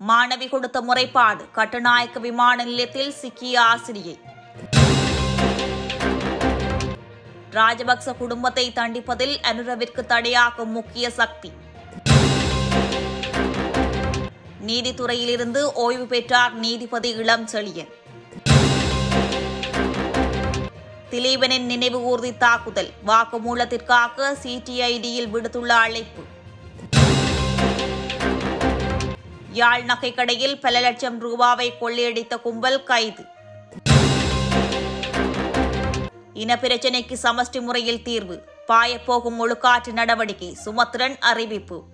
மாணவி கொடுத்த முறைப்பாடு கட்டுநாயக்க விமான நிலையத்தில் சிக்கிய ஆசிரியை. ராஜபக்ச குடும்பத்தை தண்டிப்பதில் அனுரவிற்கு தடையாகும் முக்கிய சக்தி. நீதித்துறையிலிருந்து ஓய்வு பெற்றார் நீதிபதி இளம் செழியன். திலீபனின் நினைவு ஊர்தி தாக்குதல் வாக்குமூலத்திற்காக சிடிஐடியில் விடுத்துள்ள அழைப்பு. யாழ் நகைக்கடையில் பல லட்சம் ரூபாவை கொள்ளையடித்த கும்பல் கைது. இனப்பிரச்சினைக்கு சமஷ்டி முறையில் தீர்வு. பாயப்போகும் ஒழுக்காற்று நடவடிக்கை சுமத்திரன் அறிவிப்பு.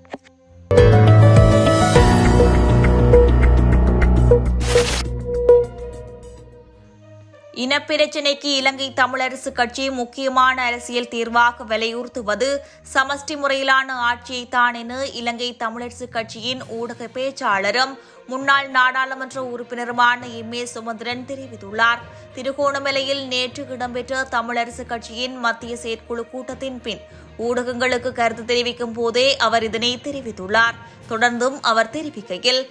இனப்பிரச்சினைக்கு இலங்கை தமிழரசு கட்சி முக்கியமான அரசியல் தீர்வாக வலியுறுத்துவது சமஷ்டி முறையிலான ஆட்சியைத்தான் என இலங்கை தமிழரசு கட்சியின் ஊடக பேச்சாளரும் முன்னாள் நாடாளுமன்ற உறுப்பினருமான எம் ஏ சுமந்திரன் தெரிவித்துள்ளார். திருகோணமலையில் நேற்று இடம்பெற்ற தமிழரசு கட்சியின் மத்திய செயற்குழு கூட்டத்தின் பின் ஊடகங்களுக்கு கருத்து தெரிவிக்கும் போதே அவர் இதனை தெரிவித்துள்ளார். தொடர்ந்தும் அவர் தெரிவிக்கையில்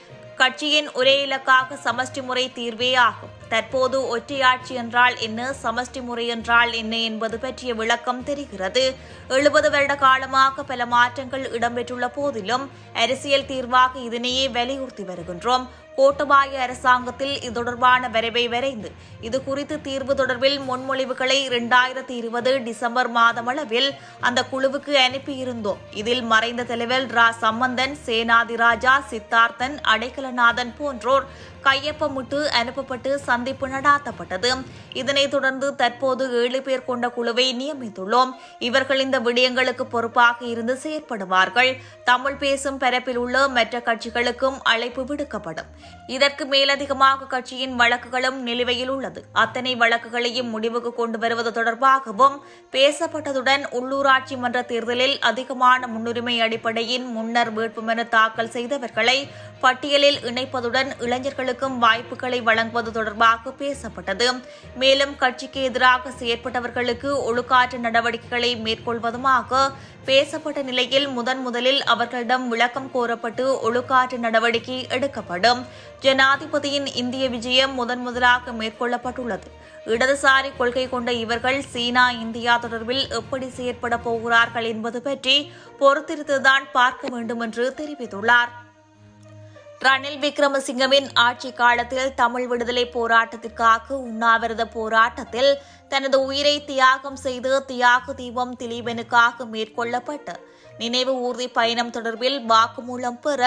கட்சியின் ஒரே இலக்காக சமஷ்டி முறை தீர்வே ஆகும். தற்போது ஒற்றையாட்சி என்றால் என்ன சமஷ்டி முறை என்றால் என்ன என்பது பற்றிய விளக்கம் தெரிகிறது. எழுபது வருட காலமாக பல மாற்றங்கள் இடம்பெற்றுள்ள போதிலும் அரசியல் தீர்வாக இதனையே வலியுறுத்தி வருகின்றோம். கோட்டபாய அரசாங்கத்தில் இது தொடர்பான வரைவை வரைந்து. இது குறித்து தீர்வு தொடர்பில் முன்மொழிவுகளை இரண்டாயிரத்தி இருபது டிசம்பர் மாதமளவில் அந்த குழுவுக்கு அனுப்பியிருந்தோம். இதில் மறைந்த தலைவர் ரா. சம்பந்தன் சேனாதிராஜா சித்தார்த்தன் அடைக்கலநாதன் போன்றோர் கையொப்பமிட்டு அனுப்பப்பட்டு சந்திப்பு நடாத்தப்பட்டது. இதனைத் தொடர்ந்து தற்போது ஏழு பேர் கொண்ட குழுவை நியமித்துள்ளோம். இவர்கள் இந்த விடயங்களுக்கு பொறுப்பாக இருந்து செயற்படுவார்கள். தமிழ் பேசும் பரப்பில் உள்ள மற்ற கட்சிகளுக்கும் அழைப்பு விடுக்கப்படும். இதற்கு மேலதிகமாக கட்சியின் வழக்குகளும் நிலுவையில் உள்ளது. அத்தனை வழக்குகளையும் முடிவுக்கு கொண்டு வருவது தொடர்பாகவும் பேசப்பட்டதுடன் உள்ளூராட்சி மன்ற தேர்தலில் அதிகமான முன்னுரிமை அடிப்படையின் முன்னர் வேட்புமனு தாக்கல் செய்தவர்களை பட்டியலில் இணைப்பதுடன் இளைஞர்களுக்கும் வாய்ப்புகளை வழங்குவது தொடர்பாக பேசப்பட்டது. மேலும் கட்சிக்கு எதிராக செயற்பட்டவர்களுக்கு ஒழுக்காற்று நடவடிக்கைகளை மேற்கொள்வதுமாக பேசப்பட்ட நிலையில் முதன் முதலில் அவர்களிடம் விளக்கம் கோரப்பட்டு ஒழுக்காற்று நடவடிக்கை எடுக்கப்படும். ஜனாதிபதியின் இந்திய விஜயம் முதன் முதலாக மேற்கொள்ளப்பட்டுள்ளது. இடதுசாரி கொள்கை கொண்ட இவர்கள் சீனா இந்தியா தொடர்பில் எப்படி செயற்பட போகிறார்கள் என்பது பற்றி பொறுத்திருந்துதான் பார்க்க வேண்டும் என்று தெரிவித்துள்ளார். ரணில் விக்ரமசிங்கவின் ஆட்சி காலத்தில் தமிழ் விடுதலை போராட்டத்திற்காக உண்ணாவிரத போராட்டத்தில் தனது உயிரை தியாகம் செய்து தியாக தீபம் திலீபனுக்காக மேற்கொள்ளப்பட்ட நினைவு ஊர்தி பயணம் தொடர்பில் வாக்குமூலம் பெற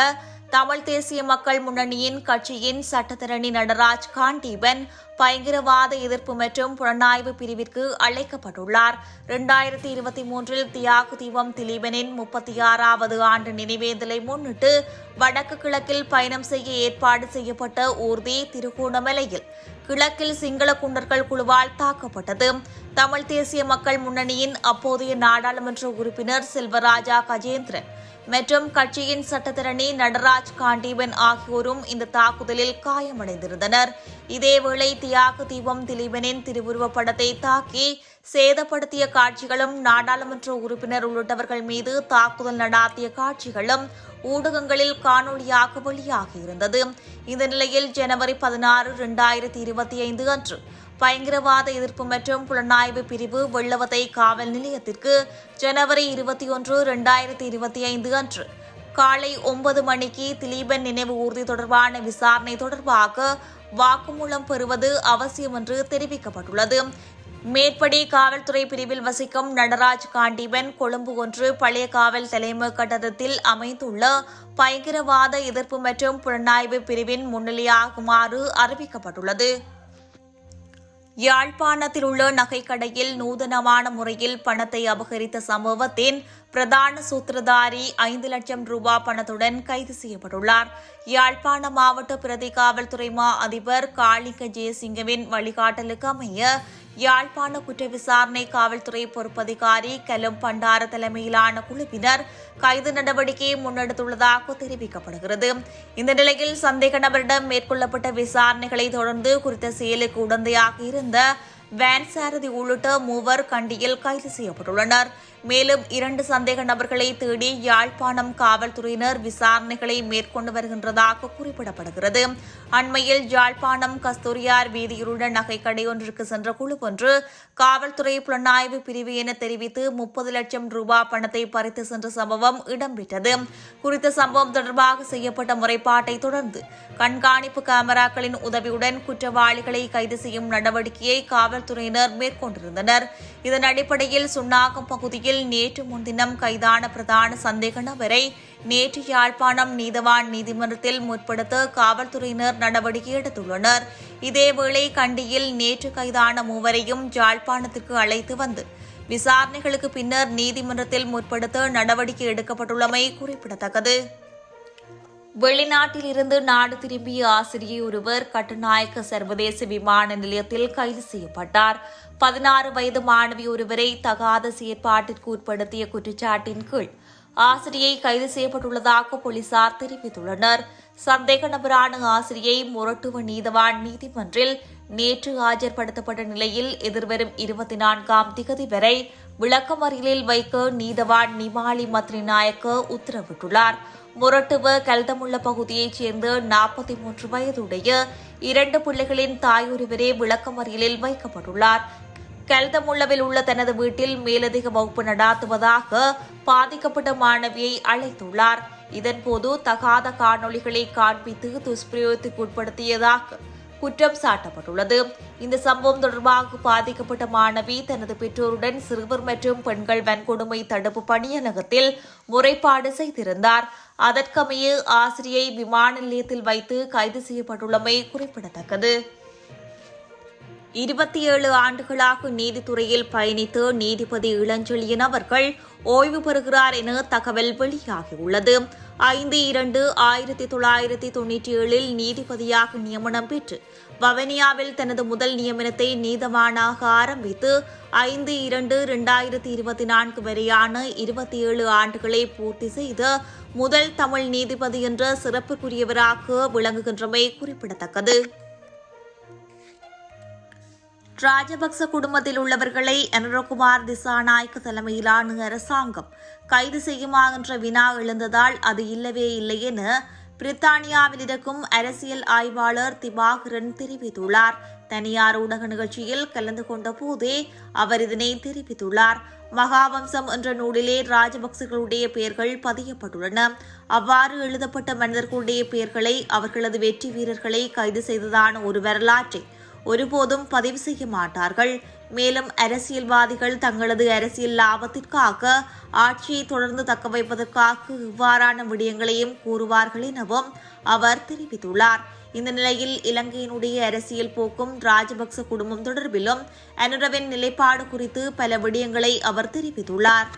தமிழ் தேசிய மக்கள் முன்னணியின் கட்சியின் சட்டத்தரணி நடராஜ் காண்டீபன் பயங்கரவாத எதிர்ப்பு மற்றும் புலனாய்வு பிரிவிற்கு அழைக்கப்பட்டுள்ளார். இரண்டாயிரத்தி இருபத்தி மூன்றில் தியாகு தீபம் திலீபனின் முப்பத்தி ஆறாவது ஆண்டு நினைவேந்தலை முன்னிட்டு வடக்கு கிழக்கில் பயணம் செய்ய ஏற்பாடு செய்யப்பட்ட ஊர்தி திருகோணமலையில் கிழக்கில் சிங்கள குண்டர்கள் குழுவால் தாக்கப்பட்டது. தமிழ் தேசிய மக்கள் முன்னணியின் அப்போதைய நாடாளுமன்ற உறுப்பினர் செல்வராஜா கஜேந்திரன் மற்றும் கட்சியின் சட்டத்திரணி நடராஜ் காண்டீபன் ஆகியோரும் இந்த தாக்குதலில் காயமடைந்திருந்தனர். இதேவேளை தியாக தீபம் திலீபனின் திருவுருவப் படத்தை தாக்கி சேதப்படுத்திய காட்சிகளும் நாடாளுமன்ற உறுப்பினர் உள்ளிட்டவர்கள் மீது தாக்குதல் நடாத்திய காட்சிகளும் ஊடகங்களில் காணொலியாக வெளியாகியிருந்தது இந்த நிலையில் ஜனவரி பதினாறு இரண்டாயிரத்தி இருபத்தி ஐந்து அன்று பயங்கரவாத எதிர்ப்பு மற்றும் புலனாய்வு பிரிவு வெள்ளவத்தை காவல் நிலையத்திற்கு ஜனவரி இருபத்தி ஒன்று இரண்டாயிரத்தி இருபத்தி ஐந்து அன்று. காலை ஒன்பது மணிக்கு திலீபன் நினைவு ஊர்தி தொடர்பான விசாரணை தொடர்பாக வாக்குமூலம் பெறுவது அவசியம் என்று தெரிவிக்கப்பட்டுள்ளது. மேற்படி காவல்துறை பிரிவில் வசிக்கும் நடராஜ் காண்டீபன் கொழும்பு ஒன்று பழைய காவல் தலைமை கட்டடத்தில் அமைந்துள்ள பயங்கரவாத எதிர்ப்பு மற்றும் புலனாய்வு பிரிவின் முன்னிலையாகுமாறு அறிவிக்கப்பட்டுள்ளது. யாழ்ப்பாணத்தில் உள்ள நகைக்கடையில் நூதனமான முறையில் பணத்தை அபகரித்த சம்பவத்தின் பிரதான சூத்திரதாரி ஐந்து லட்சம் ரூபாய் பணத்துடன் கைது செய்யப்பட்டுள்ளார். யாழ்ப்பாண மாவட்ட பிரதி காவல்துறை மா அதிபர் காளிக ஜெயசிங்கவின் வழிகாட்டலுக்கு அமைய யாழ்ப்பாண குற்ற விசாரணை காவல்துறை பொறுப்பதிகாரி கலம் பண்டார தலைமையிலான குழுவினர் கைது நடவடிக்கையை முன்னெடுத்துள்ளதாக தெரிவிக்கப்படுகிறது. இந்த நிலையில் சந்தேக நபரிடம் மேற்கொள்ளப்பட்ட விசாரணைகளை தொடர்ந்து குறித்த செயலுக்கு உடந்தையாக இருந்த வேன் சாரதி உள்ளிட்ட மூவர் கண்டியில் கைது செய்யப்பட்டுள்ளனர். மேலும் இரண்டு சந்தேக நபர்களை தேடி யாழ்ப்பாணம் காவல்துறையினர் விசாரணைகளை மேற்கொண்டு வருகின்றதாக குறிப்பிடப்படுகிறது. அண்மையில் யாழ்ப்பாணம் கஸ்தூரியார் வீதியிலுள்ள நகைக்கடை ஒன்றிற்கு சென்ற குழு ஒன்று காவல்துறை புலனாய்வு பிரிவு என தெரிவித்து முப்பது லட்சம் ரூபாய் பணத்தை பறித்து சென்ற சம்பவம் இடம்பெற்றது. குறித்த சம்பவம் தொடர்பாக செய்யப்பட்ட முறைப்பாட்டை தொடர்ந்து கண்காணிப்பு கேமராக்களின் உதவியுடன் குற்றவாளிகளை கைது செய்யும் நடவடிக்கையை காவல்துறையினர் மேற்கொண்டிருந்தனர். இதன் அடிப்படையில் சுன்னாகம் பகுதியில் நேற்று முன்தினம் கைதான பிரதான சந்தேக நபரை நேற்று யாழ்ப்பாணம் நீதவான் நீதிமன்றத்தில் முற்படுத்த காவல்துறையினர் நடவடிக்கை எடுத்துள்ளனர். இதேவேளை கண்டியில் நேற்று கைதான மூவரையும் யாழ்ப்பாணத்துக்கு அழைத்து வந்து விசாரணைகளுக்கு பின்னர் நீதிமன்றத்தில் முற்படுத்த நடவடிக்கை எடுக்கப்பட்டுள்ளமை குறிப்பிடத்தக்கது. வெளிநாட்டில் இருந்து நாடு திரும்பிய ஆசிரியை ஒருவர் கட்டுநாயக்க சர்வதேச விமான நிலையத்தில் கைது செய்யப்பட்டார். பதினாறு வயது மாணவி ஒருவரை தகாத செயற்பாட்டிற்கு உட்படுத்திய குற்றச்சாட்டின் கீழ் ஆசிரியை கைது செய்யப்பட்டுள்ளதாக போலீசார் தெரிவித்துள்ளனர். சந்தேக நபரான ஆசிரியை முரட்டுவ நீதவான் நீதிமன்றில் நேற்று ஆஜர்படுத்தப்பட்ட நிலையில் எதிர்வரும் இருபத்தி நான்காம் திகதி வரை விளக்கமறியலில் வைக்க நீதவான் நிமாலி மத்ரி நாயக்க உத்தரவிட்டுள்ளார். முரட்டுவ கல்தமுள்ள பகுதியைச் சேர்ந்த நாற்பத்தி மூன்று வயதுடைய இரண்டு பிள்ளைகளின் தாயொருவரே விளக்கமறியலில் வைக்கப்பட்டுள்ளார். கல்தமுள்ளவில் உள்ள தனது வீட்டில் மேலதிக வகுப்பு நடாத்துவதாக பாதிக்கப்பட்ட மாணவியை அழைத்துள்ளார். இதன்போது தகாத காணொளிகளை காண்பித்து துஷ்பிரயோகத்துக்கு உட்படுத்தியதாக குற்றம் சாட்டப்பட்டுள்ளது. இந்த சம்பவம் தொடர்பாக பாதிக்கப்பட்ட மாணவி தனது பெற்றோருடன் சிறுவர் மற்றும் பெண்கள் வன்கொடுமை தடுப்பு பணியகத்தில் முறைப்பாடு செய்திருந்தார். அதற்கமைய ஆசிரியை விமான நிலையத்தில் வைத்து கைது செய்யப்பட்டுள்ளமை குறிப்பிடத்தக்கது. இருபத்தி ஏழு ஆண்டுகளாக நீதித்துறையில் பயணித்து நீதிபதி இளஞ்செழியன் அவர்கள் ஓய்வு பெறுகிறார் என தகவல் வெளியாகியுள்ளது. ஐந்து இரண்டு ஆயிரத்தி தொள்ளாயிரத்தி தொன்னூற்றி ஏழில் நீதிபதியாக நியமனம் பெற்று வவனியாவில் தனது முதல் நியமனத்தை நீதவானாக ஆரம்பித்து ஐந்து இரண்டு இரண்டாயிரத்தி இருபத்தி நான்கு வரையான இருபத்தி ஏழு ஆண்டுகளை பூர்த்தி செய்து முதல் தமிழ் நீதிபதி என்ற சிறப்புக்குரியவராக விளங்குகின்றமை குறிப்பிடத்தக்கது. ராஜபக்ச குடும்பத்தில் உள்ளவர்களை அனுரகுமார் திசாநாயக்க தலைமையிலான அரசாங்கம் கைது செய்யுமா என்ற வினா எழுந்ததால் அது இல்லவே இல்லை என பிரித்தானியாவில் இருக்கும் அரசியல் ஆய்வாளர் திபாகரன் தெரிவித்துள்ளார். தனியார் ஊடக நிகழ்ச்சியில் கலந்து கொண்ட போதே அவர் இதனை தெரிவித்துள்ளார். மகாவம்சம் என்ற நூலிலே ராஜபக்சர்களுடைய பெயர்கள் பதியப்பட்டுள்ளன. அவ்வாறு எழுதப்பட்ட மனிதர்களுடைய பெயர்களை அவர்களது வெற்றி வீரர்களை கைது செய்ததான ஒரு வரலாற்றை ஒருபோதும் பதிவு செய்ய மாட்டார்கள். மேலும் அரசியல்வாதிகள் தங்களது அரசியல் லாபத்திற்காக ஆட்சியை தொடர்ந்து தக்க வைப்பதற்காக இவ்வாறான விடயங்களையும் கூறுவார்கள் எனவும் அவர் தெரிவித்துள்ளார். இந்த நிலையில் இலங்கையினுடைய அரசியல் போக்கும் ராஜபக்ச குடும்பம் தொடர்பிலும் அனுரவின் நிலைப்பாடு குறித்து பல விடயங்களை அவர் தெரிவித்துள்ளார்.